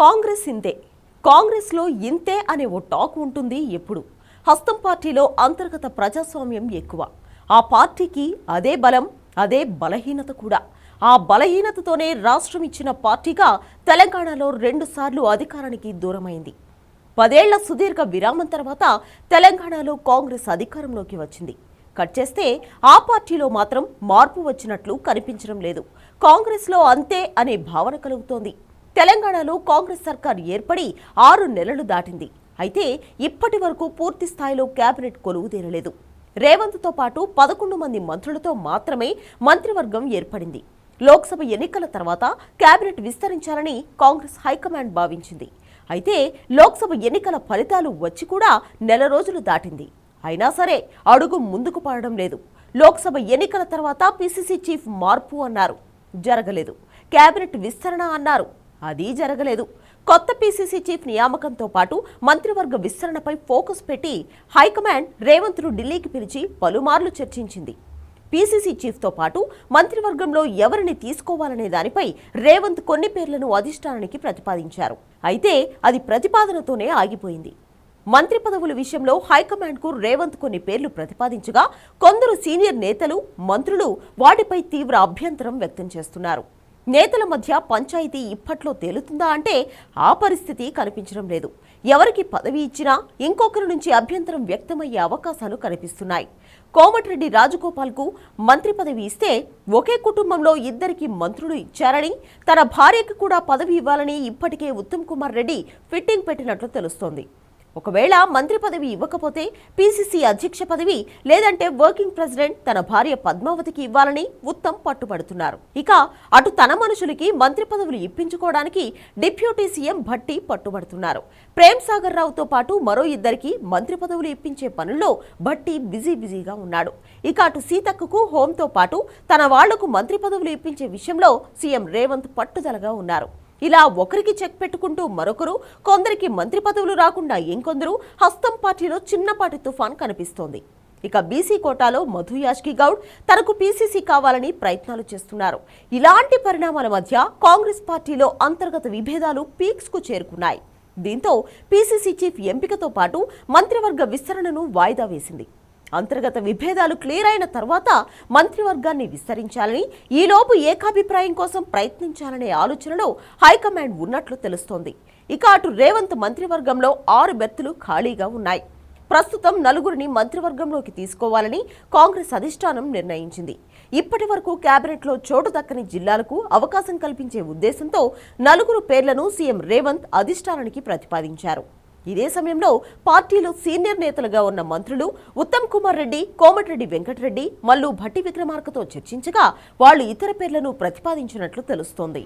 కాంగ్రెస్ ఇంతే. కాంగ్రెస్లో ఇంతే అనే ఓ టాక్ ఉంటుంది ఎప్పుడు. హస్తం పార్టీలో అంతర్గత ప్రజాస్వామ్యం ఎక్కువ. ఆ పార్టీకి అదే బలం అదే బలహీనత కూడా. ఆ బలహీనతతోనే రాష్ట్రం ఇచ్చిన పార్టీగా తెలంగాణలో రెండుసార్లు అధికారానికి దూరమైంది. పదేళ్ళ సుదీర్ఘ విరామం తర్వాత తెలంగాణలో కాంగ్రెస్ అధికారంలోకి వచ్చింది. కట్ చేస్తే ఆ పార్టీలో మాత్రం మార్పు వచ్చినట్లు కనిపించడం లేదు. కాంగ్రెస్లో అంతే అనే భావన కలుగుతోంది. తెలంగాణలో కాంగ్రెస్ సర్కార్ ఏర్పడి ఆరు నెలలు దాటింది. అయితే ఇప్పటి వరకు పూర్తి స్థాయిలో కేబినెట్ కొలువు తీరలేదు రేవంత్తో పాటు పదకొండు మంది మంత్రులతో మాత్రమే మంత్రివర్గం ఏర్పడింది. లోక్సభ ఎన్నికల తర్వాత కేబినెట్ విస్తరించాలని కాంగ్రెస్ హైకమాండ్ భావించింది. అయితే లోక్సభ ఎన్నికల ఫలితాలు వచ్చి కూడా నెల రోజులు దాటింది. అయినా సరే అడుగు ముందుకు పడడం లేదు. లోక్సభ ఎన్నికల తర్వాత పిసిసి చీఫ్ మార్పు అన్నారు. జరగలేదు. కేబినెట్ విస్తరణ అన్నారు. అది జరగలేదు. కొత్త పీసీసీ చీఫ్ నియామకంతో పాటు మంత్రివర్గ విస్తరణపై ఫోకస్ పెట్టి హైకమాండ్ రేవంత్ను ఢిల్లీకి పిలిచి పలుమార్లు చర్చించింది. పీసీసీ చీఫ్తో పాటు మంత్రివర్గంలో ఎవరిని తీసుకోవాలనే దానిపై రేవంత్ కొన్ని పేర్లను అధిష్టానానికి ప్రతిపాదించారు. అయితే అది ప్రతిపాదనతోనే ఆగిపోయింది. మంత్రి పదవుల విషయంలో హైకమాండ్కు రేవంత్ కొన్ని పేర్లు ప్రతిపాదించగా కొందరు సీనియర్ నేతలు మంత్రులు వాటిపై తీవ్ర అభ్యంతరం వ్యక్తం చేస్తున్నారు. నేతల మధ్య పంచాయతీ ఇప్పట్లో తేలుతుందా అంటే ఆ పరిస్థితి కనిపించడం లేదు. ఎవరికి పదవి ఇచ్చినా ఇంకొకరి నుంచి అభ్యంతరం వ్యక్తమయ్యే అవకాశాలు కనిపిస్తున్నాయి. కోమటిరెడ్డి రాజగోపాల్కు మంత్రి పదవి ఇస్తే ఒకే కుటుంబంలో ఇద్దరికి మంత్రులు ఇచ్చారని తన భార్యకు కూడా పదవి ఇవ్వాలని ఇప్పటికే ఉత్తమ్ కుమార్ రెడ్డి ఫిట్టింగ్ పెట్టినట్లు తెలుస్తోంది. ఒకవేళ మంత్రి పదవి ఇవ్వకపోతే పీసీసీ అధ్యక్ష పదవి లేదంటే వర్కింగ్ ప్రెసిడెంట్ తన భార్య పద్మావతికి ఇవ్వాలని ఉత్తమ్ పట్టుబడుతున్నారు. ఇక అటు తన మనుషులకి మంత్రి పదవులు ఇప్పించుకోవడానికి డిప్యూటీ సీఎం భట్టి పట్టుబడుతున్నారు. ప్రేమ్ సాగర్ రావుతో పాటు మరో ఇద్దరికి మంత్రి పదవులు ఇప్పించే పనుల్లో భట్టి బిజీ బిజీగా ఉన్నాడు. ఇక అటు సీతక్కకు హోంతో పాటు తన వాళ్ళకు మంత్రి పదవులు ఇప్పించే విషయంలో సీఎం రేవంత్ పట్టుదలగా ఉన్నారు. ఇలా ఒకరికి చెక్ పెట్టుకుంటూ మరొకరు కొందరికి మంత్రి పదవులు రాకుండా ఇంకొందరు హస్తం పార్టీలో చిన్నపాటి తుఫాన్ కనిపిస్తోంది. ఇక బీసీ కోటాలో మధు యాష్కి గౌడ్ తనకు పీసీసీ కావాలని ప్రయత్నాలు చేస్తున్నారు. ఇలాంటి పరిణామాల మధ్య కాంగ్రెస్ పార్టీలో అంతర్గత విభేదాలు పీక్స్కు చేరుకున్నాయి. దీంతో పీసీసీ చీఫ్ ఎంపికతో పాటు మంత్రివర్గ విస్తరణను వాయిదా వేసింది. అంతర్గత విభేదాలు క్లియర్ అయిన తర్వాత మంత్రివర్గాన్ని విస్తరించాలని ఈలోపు ఏకాభిప్రాయం కోసం ప్రయత్నించాలనే ఆలోచనలో హైకమాండ్ ఉన్నట్లు తెలుస్తోంది. ఇక అటు రేవంత్ మంత్రివర్గంలో ఆరు బెర్తులు ఖాళీగా ఉన్నాయి. ప్రస్తుతం నలుగురిని మంత్రివర్గంలోకి తీసుకోవాలని కాంగ్రెస్ అధిష్టానం నిర్ణయించింది. ఇప్పటి వరకు కేబినెట్లో చోటు దక్కని జిల్లాలకు అవకాశం కల్పించే ఉద్దేశంతో నలుగురు పేర్లను సీఎం రేవంత్ అధిష్టానానికి ప్రతిపాదించారు. ఇదే సమయంలో పార్టీలో సీనియర్ నేతలుగా ఉన్న మంత్రులు ఉత్తమ్ కుమార్ రెడ్డి కోమటిరెడ్డి వెంకటరెడ్డి మల్లు భట్టి విక్రమార్కతో చర్చించగా వాళ్ళు ఇతర పేర్లను ప్రతిపాదించినట్లు తెలుస్తోంది.